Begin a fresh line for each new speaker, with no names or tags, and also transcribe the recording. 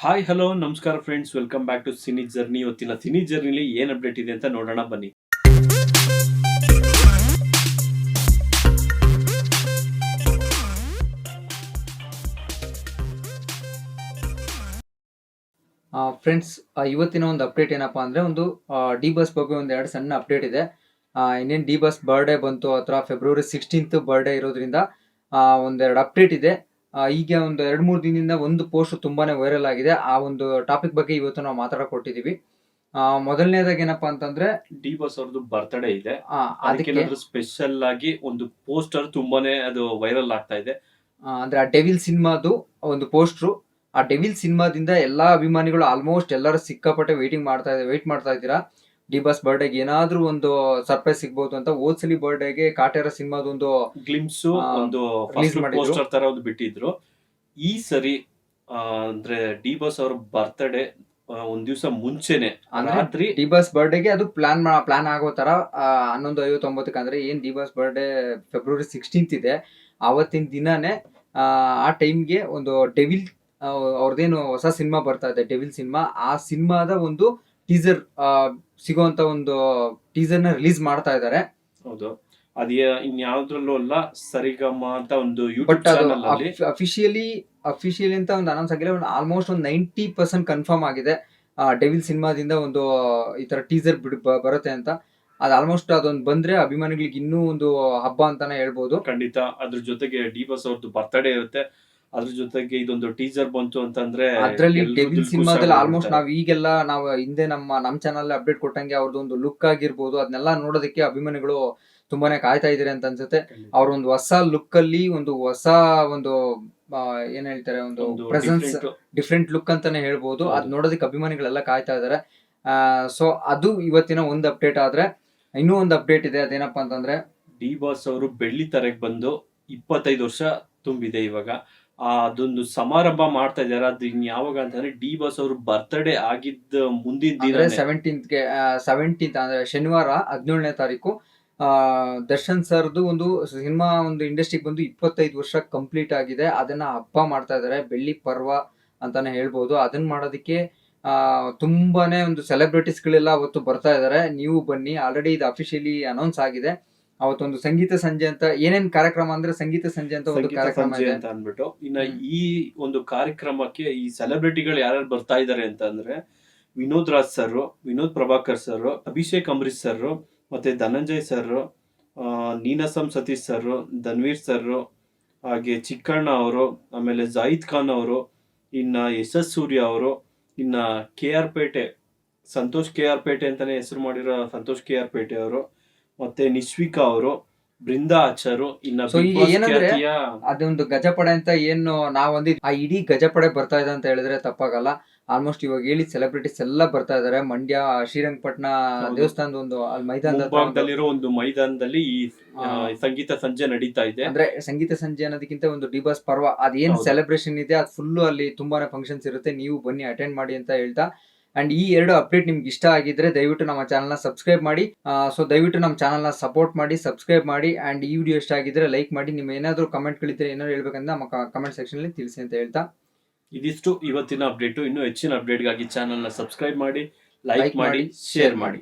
Hi hello ನಮಸ್ಕಾರ friends welcome back to cine journey ಇವತ್ತಿನ cine ಜರ್ನಿಲಿ ಏನ್ ಅಪ್ಡೇಟ್ ಇದೆ ಅಂತ ನೋಡೋಣ, ಬನ್ನಿ.
ಫ್ರೆಂಡ್ಸ್ ಇವತ್ತಿನ ಒಂದು ಅಪ್ಡೇಟ್ ಏನಪ್ಪಾ ಅಂದ್ರೆ ಒಂದು ಡಿ ಬಸ್ ಬಗ್ಗೆ ಒಂದು ಎರಡು ಸಣ್ಣ ಅಪ್ಡೇಟ್ ಇದೆ. ಇನ್ನೇನು ಡಿ ಬಸ್ ಬರ್ಡೇ ಬಂತು ಅಥವಾ ಫೆಬ್ರವರಿ ಸಿಕ್ಸ್ಟೀನ್ತ್ ಬರ್ಡೇ ಇರೋದ್ರಿಂದ ಒಂದೆರಡು ಅಪ್ಡೇಟ್ ಇದೆ. ಆ, ಈಗ ಒಂದು ಎರಡು ಮೂರು ದಿನದಿಂದ ಒಂದು ಪೋಸ್ಟ್ ತುಂಬಾನೇ ವೈರಲ್ ಆಗಿದೆ. ಆ ಒಂದು ಟಾಪಿಕ್ ಬಗ್ಗೆ ಇವತ್ತು ನಾವು ಮಾತಾಡಕ್ ಕೊಟ್ಟಿದೀವಿ ಆ, ಮೊದಲನೇದಾಗಿ ಏನಪ್ಪಾ ಅಂತಂದ್ರೆ
ಡಿ ಬಾಸ್ ಅವ್ರದ್ದು ಬರ್ತ್ಡೇ ಇದೆ.
ಆ, ಅದಕ್ಕೆ
ಸ್ಪೆಷಲ್ ಆಗಿ ಒಂದು ಪೋಸ್ಟರ್ ತುಂಬಾನೇ ಅದು ವೈರಲ್ ಆಗ್ತಾ ಇದೆ.
ಆ, ಅಂದ್ರೆ ಆ ಡೆವಿಲ್ ಸಿನಿಮಾದು ಒಂದು ಪೋಸ್ಟ್ರು ಆ ಡೆವಿಲ್ ಸಿನಿಮಾದಿಂದ ಎಲ್ಲಾ ಅಭಿಮಾನಿಗಳು ಆಲ್ಮೋಸ್ಟ್ ಎಲ್ಲರೂ ಸಿಕ್ಕಾಪಟ್ಟೆ ವೇಟಿಂಗ್ ಮಾಡ್ತಾ ಇದ್ದಾರೆ ವೇಟ್ ಮಾಡ್ತಾ ಇದ್ದೀರಾ. ಡಿ ಬಾಸ್ ಬರ್ಡೇಗೆ ಏನಾದ್ರೂ ಒಂದು ಸರ್ಪ್ರೈಸ್ ಸಿಗ್ಬೋದು ಅಂತ ಓದ್ಸಲಿ ಬರ್ಡೇಗೆ ಕಾಟೇರ ಸಿನಿಮಾದೊಂದು
ಗ್ಲಿಮ್ಸ್ ಒಂದು. ಪೋಸ್ಟರ್ ತರ ಒಂದು ಬಿಟ್ಟಿದ್ರು ಈ ಸರಿ ಅಂದ್ರೆ ಡಿ ಬಸ್ ಅವ್ರ ಬರ್ತ್ಡೇ ಒಂದ್ ದಿವಸ ಮುಂಚೆನೆ ರಾತ್ರಿ
ಡಿ ಬಾಸ್ ಬರ್ಡೇಗೆ ಅದು ಪ್ಲಾನ್ ಪ್ಲಾನ್ ಆಗೋ ತರ ಹನ್ನೊಂದು ಐವತ್ತೊಂಬತ್ತಕ್ಕೆ ಅಂದ್ರೆ ಏನ್ D Boss birthday February sixteenth ಇದೆ ಅವತ್ತಿನ ದಿನಾನೇ ಆ, ಆ ಟೈಮ್ಗೆ ಒಂದು ಡೆವಿಲ್ ಅವ್ರದ್ದೇನು ಹೊಸ ಸಿನಿಮಾ ಬರ್ತಾ ಇದೆ ಡೆವಿಲ್ ಸಿನಿಮಾ ಆ ಸಿನಿಮಾದ ಒಂದು ಟೀಸರ್ ಸಿಗುವಂತ ಒಂದು ಟೀಸರ್ನ ರಿಲೀಸ್ ಮಾಡ್ತಾ ಇದ್ದಾರೆ.
ಹೌದು. ಅದ ಇನ್ಯಾವ್ದ್ರಲ್ಲೂ ಅಲ್ಲ ಸರಿಗಮ ಅಂತ ಒಂದು ಯೂಟ್ಯೂಬ್
ಬಟ್
ಚಾನಲ್ ಅಲ್ಲಿ.
ಅಫಿಷಿಯಲಿ ಅಫಿಷಿಯಲಿ ಅಂತ ಒಂದು ಅನೌನ್ಸ್ ಆಗಿಲ್ಲ ಒಂದು ಆಲ್ಮೋಸ್ಟ್ ಒಂದು ನೈಂಟಿ ಪರ್ಸೆಂಟ್ ಕನ್ಫರ್ಮ್ ಆಗಿದೆ. ಡೆವಿಲ್ ಸಿನಿಮಾದಿಂದ ಒಂದು ಈ ತರ ಟೀಸರ್ ಬಿಡ್ ಬರುತ್ತೆ ಅಂತ. ಅದು ಆಲ್ಮೋಸ್ಟ್ ಅದೊಂದು ಬಂದ್ರೆ ಅಭಿಮಾನಿಗಳಿಗೆ ಇನ್ನೂ ಒಂದು ಹಬ್ಬ ಅಂತಾನೆ ಹೇಳ್ಬೋದು.
ಖಂಡಿತ. ಅದ್ರ ಜೊತೆಗೆ ಡಿ ಬಸ್ ಅವ್ರದ್ದು ಬರ್ತ್ಡೇ ಇರುತ್ತೆ. ಅದ್ರ ಜೊತೆಗೆ ಇದೊಂದು ಟೀಸರ್ ಬಂತು ಅಂತಂದ್ರೆ
ಅದ್ರಲ್ಲಿ ಡೆವಿಲ್ ಸಿನಿಮಾದಲ್ಲಿ ಆಲ್ಮೋಸ್ಟ್. ನಾವ್ ಈಗೆಲ್ಲ ನಾವ್ ಹಿಂದೆ ನಮ್ಮ ನಮ್ ಚಾನಲ್ ಅಪ್ಡೇಟ್ ಕೊಟ್ಟಂಗೆ ಅವ್ರದ್ದು ಒಂದು ಲುಕ್ ಆಗಿರ್ಬೋದು ಅದನ್ನೆಲ್ಲ ನೋಡೋದಕ್ಕೆ ಅಭಿಮಾನಿಗಳು ತುಂಬಾನೇ ಕಾಯ್ತಾ ಇದಾರೆ ಅಂತ ಅನ್ಸುತ್ತೆ.
ಅವ್ರೊಂದು
ಅವ್ರ ಒಂದು ಹೊಸ ಲುಕ್ ಅಲ್ಲಿ ಒಂದು ಹೊಸ ಒಂದು ಏನ್ ಹೇಳ್ತಾರೆ ಒಂದು ಪ್ರೆಸೆನ್ಸ್ ಡಿಫ್ರೆಂಟ್ ಲುಕ್ ಅಂತಾನೆ ಹೇಳ್ಬೋದು. ಅದ್ ನೋಡೋದಕ್ಕೆ ಅಭಿಮಾನಿಗಳೆಲ್ಲ ಕಾಯ್ತಾ ಇದಾರೆ. ಸೊ ಅದು ಇವತ್ತಿನ ಒಂದು ಅಪ್ಡೇಟ್ ಆದ್ರೆ ಇನ್ನೂ ಒಂದು ಅಪ್ಡೇಟ್ ಇದೆ. ಅದೇನಪ್ಪಾ ಅಂತಂದ್ರೆ
ಡಿ ಬಾಸ್ ಅವರು ಬೆಳ್ಳಿ ತರಕ್ ಬಂದು ಇಪ್ಪತ್ತೈದು ವರ್ಷ ತುಂಬಿದೆ ಇವಾಗ. ಅದೊಂದು ಸಮಾರಂಭ ಮಾಡ್ತಾ ಇದ್ದಾರೆ. ಅದು ಇನ್ ಯಾವಾಗ ಅಂತಂದ್ರೆ ಡಿ ಬಾಸ್ ಅವರು ಬರ್ತ್ಡೇ ಆಗಿದ್ದ ಮುಂದಿನ ದಿನ
ಸೆವೆಂಟೀನ್ತ್ ಅಂದ್ರೆ ಶನಿವಾರ ಹದಿನೇಳನೇ ತಾರೀಕು. ಆ, ದರ್ಶನ್ ಸರ್ದು ಒಂದು ಸಿನಿಮಾ ಒಂದು ಇಂಡಸ್ಟ್ರಿಗೆ ಬಂದು ಇಪ್ಪತ್ತೈದು ವರ್ಷ ಕಂಪ್ಲೀಟ್ ಆಗಿದೆ. ಅದನ್ನ ಹಬ್ಬ ಮಾಡ್ತಾ ಇದ್ದಾರೆ. ಬೆಳ್ಳಿ ಪರ್ವ ಅಂತಾನೆ ಹೇಳ್ಬೋದು. ಅದನ್ನ ಮಾಡೋದಕ್ಕೆ ಆ, ತುಂಬಾನೇ ಒಂದು ಸೆಲೆಬ್ರಿಟೀಸ್ಗಳೆಲ್ಲ ಅವತ್ತು ಬರ್ತಾ ಇದ್ದಾರೆ. ನೀವು ಬನ್ನಿ. ಆಲ್ರೆಡಿ ಇದು ಅಫಿಷಿಯಲಿ ಅನೌನ್ಸ್ ಆಗಿದೆ. ಅವತ್ತೊಂದು ಸಂಗೀತ ಸಂಜೆ ಅಂತ ಏನೇನ್ ಕಾರ್ಯಕ್ರಮ ಅಂದ್ರೆ ಸಂಗೀತ ಸಂಜೆ ಅಂತ ಒಂದು
ಸಂಗೀತ
ಕಾರ್ಯಕ್ರಮ
ಸಂಜೆ
ಇದೆ.
ಅಂತ ಅನ್ಬಿಟ್ಟು ಇನ್ನ ಈ ಒಂದು ಕಾರ್ಯಕ್ರಮಕ್ಕೆ ಈ ಸೆಲೆಬ್ರಿಟಿಗಳು ಯಾರ್ಯಾರು ಬರ್ತಾ ಇದಾರೆ ಅಂತಂದ್ರೆ Vinod Raj sir Vinod Prabhakar sir Abhishek Ambareesh sir ಮತ್ತೆ Dhananjay sir Ninasam Sathish sir Dhanveer sir ಹಾಗೆ ಚಿಕ್ಕಣ್ಣ ಅವರು ಆಮೇಲೆ ಜಾಹಿದ್ ಖಾನ್ ಅವರು ಇನ್ನ ಎಸ್ ಎಸ್ ಸೂರ್ಯ ಅವರು ಇನ್ನ K R Pete Santhosh K R Pete ಅಂತಾನೆ ಹೆಸರು ಮಾಡಿರೋ ಸಂತೋಷ್ ಕೆ ಆರ್ ಪೇಟೆ ಅವರು ಮತ್ತೆ ನಿಶ್ವಿಕಾ ಅವರು ಬೃಂದಾ ಆಚಾರು ಇನ್ನ
So,
Big
ಈಗ
Boss
ಏನಂದ್ರೆ
ಖ್ಯಾತಿಯ
ಅದೊಂದು ಗಜಪಡೆ ಅಂತ ಏನು ನಾವ್ ಒಂದಿದ್ ಆ ಇಡೀ ಗಜಪಡೆ ಬರ್ತಾ ಇದೆ ಅಂತ ಹೇಳಿದ್ರೆ ತಪ್ಪಾಗಲ್ಲ. ಆಲ್ಮೋಸ್ಟ್ ಇವಾಗ ಹೇಳಿ ಸೆಲೆಬ್ರಿಟೀಸ್ ಎಲ್ಲ ಬರ್ತಾ ಇದಾರೆ. ಮಂಡ್ಯ ಶ್ರೀರಂಗಪಟ್ಟಣ
ಹೌದು.
ದೇವಸ್ಥಾನದ ಒಂದು ಅಲ್ಲಿ ಮೈದಾನದ ಹತ್ರ ಒಂದು-
ಮುಂಭಾಗದಲ್ಲಿರೋ ಒಂದು ಮೈದಾನದಲ್ಲಿ ಈ ಆ,
ಆ,
ಸಂಗೀತ ಸಂಜೆ ನಡೀತಾ ಇದೆ.
ಅಂದ್ರೆ ಸಂಗೀತ ಸಂಜೆ ಅನ್ನೋದಕ್ಕಿಂತ ಒಂದು ಡಿಬಾಸ್ ಪರ್ವ. ಅದೇನ್
ಹೌದು.
ಸೆಲೆಬ್ರೇಷನ್ ಇದೆ ಅದು ಫುಲ್ ಅಲ್ಲಿ ತುಂಬಾನೇ ಫಂಕ್ಷನ್ಸ್ ಇರುತ್ತೆ. ನೀವು ಬನ್ನಿ ಅಟೆಂಡ್ ಮಾಡಿ ಅಂತ ಹೇಳ್ತಾ ಅಂಡ್ ಈ ಎರಡು ಅಪ್ಡೇಟ್ ನಿಮ್ಗೆ ಇಷ್ಟ ಆಗಿದ್ರೆ ದಯವಿಟ್ಟು ನಮ್ಮ ಚಾನಲ್ನ ನ ಸಬ್ಸ್ಕ್ರೈಬ್ ಮಾಡಿ. ಸೊ ದಯವಿಟ್ಟು ನಮ್ಮ ಚಾನಲ್ನ ನ ಸಪೋರ್ಟ್ ಮಾಡಿ ಸಬ್ಸ್ಕ್ರೈಬ್ ಮಾಡಿ ಅಂಡ್ ಈ ವಿಡಿಯೋ ಇಷ್ಟ ಆಗಿದ್ರೆ ಲೈಕ್ ಮಾಡಿ. ನಿಮ್ಮ ಕಮೆಂಟ್ ಕಮೆಂಟ್ಗಳಿದ್ರೆ ಏನಾದ್ರು ಹೇಳ್ಬೇಕಂದ್ರೆ ನಮ್ಮ ಕಮೆಂಟ್ ಸೆಕ್ಷನ್ ಅಲ್ಲಿ ತಿಳಿಸಿ ಅಂತ ಹೇಳ್ತಾ.
ಇದಿಷ್ಟು ಇವತ್ತಿನ ಅಪ್ಡೇಟ್ ಇನ್ನು ಹೆಚ್ಚಿನ ಅಪ್ಡೇಟ್ಗಾಗಿ ಚಾನಲ್ನ ನ ಸಬ್ಸ್ಕ್ರೈಬ್ ಮಾಡಿ ಲೈಕ್ ಮಾಡಿ, ಶೇರ್ ಮಾಡಿ.